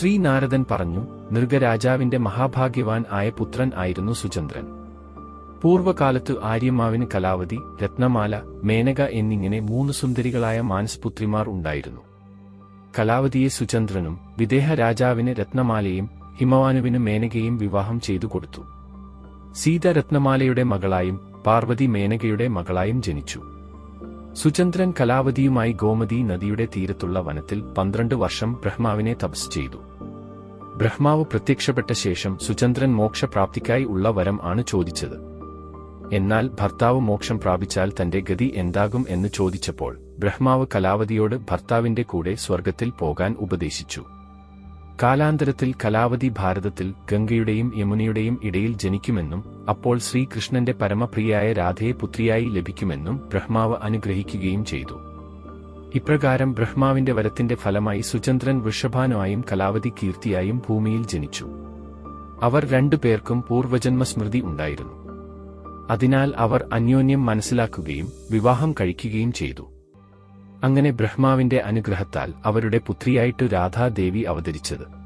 ശ്രീനാരദൻ പറഞ്ഞു നൃഗരാജാവിന്റെ മഹാഭാഗ്യവാൻ ആയ പുത്രൻ ആയിരുന്നു സുചന്ദ്രൻ. പൂർവകാലത്തു ആര്യമാവിന് കലാവതി രത്നമാല മേനക എന്നിങ്ങനെ മൂന്ന് സുന്ദരികളായ മാനസ്പുത്രിമാർ ഉണ്ടായിരുന്നു. കലാവതിയെ സുചന്ദ്രനും വിദേഹ രാജാവിന് രത്നമാലയും ഹിമവാനുവിന് മേനകയും വിവാഹം ചെയ്തു കൊടുത്തു. സീത രത്നമാലയുടെ മകളായും പാർവതി മേനകയുടെ മകളായും ജനിച്ചു. സുചന്ദ്രൻ കലാവതിയുമായി ഗോമതി നദിയുടെ തീരത്തുള്ള വനത്തിൽ പന്ത്രണ്ട് വർഷം ബ്രഹ്മാവിനെ തപസ് ചെയ്തു. ബ്രഹ്മാവ് പ്രത്യക്ഷപ്പെട്ട ശേഷം സുചന്ദ്രൻ മോക്ഷപ്രാപ്തിക്കായി ഉള്ള വരം ആണ് ചോദിച്ചത്. എന്നാൽ ഭർത്താവ് മോക്ഷം പ്രാപിച്ചാൽ തന്റെ ഗതി എന്താകും എന്ന് ചോദിച്ചപ്പോൾ ബ്രഹ്മാവ് കലാവതിയോട് ഭർത്താവിന്റെ കൂടെ സ്വർഗത്തിൽ പോകാൻ ഉപദേശിച്ചു. കാലാന്തരത്തിൽ കലാവതി ഭാരതത്തിൽ ഗംഗയുടെയും യമുനയുടെയും ഇടയിൽ ജനിക്കുമെന്നും അപ്പോൾ ശ്രീകൃഷ്ണന്റെ പരമപ്രിയായ രാധയെ പുത്രിയായി ലഭിക്കുമെന്നും ബ്രഹ്മാവ് അനുഗ്രഹിക്കുകയും ചെയ്തു. ഇപ്രകാരം ബ്രഹ്മാവിന്റെ വരത്തിന്റെ ഫലമായി സുചന്ദ്രൻ വൃഷഭാനുമായും കലാവതി കീർത്തിയായും ഭൂമിയിൽ ജനിച്ചു. അവർ രണ്ടുപേർക്കും പൂർവജന്മസ്മൃതി ഉണ്ടായിരുന്നു. അതിനാൽ അവർ അന്യോന്യം മനസ്സിലാക്കുകയും വിവാഹം കഴിക്കുകയും ചെയ്തു. അങ്ങനെ ബ്രഹ്മാവിന്റെ അനുഗ്രഹത്താൽ അവരുടെ പുത്രിയായിട്ടു രാധാദേവി അവതരിച്ചത്.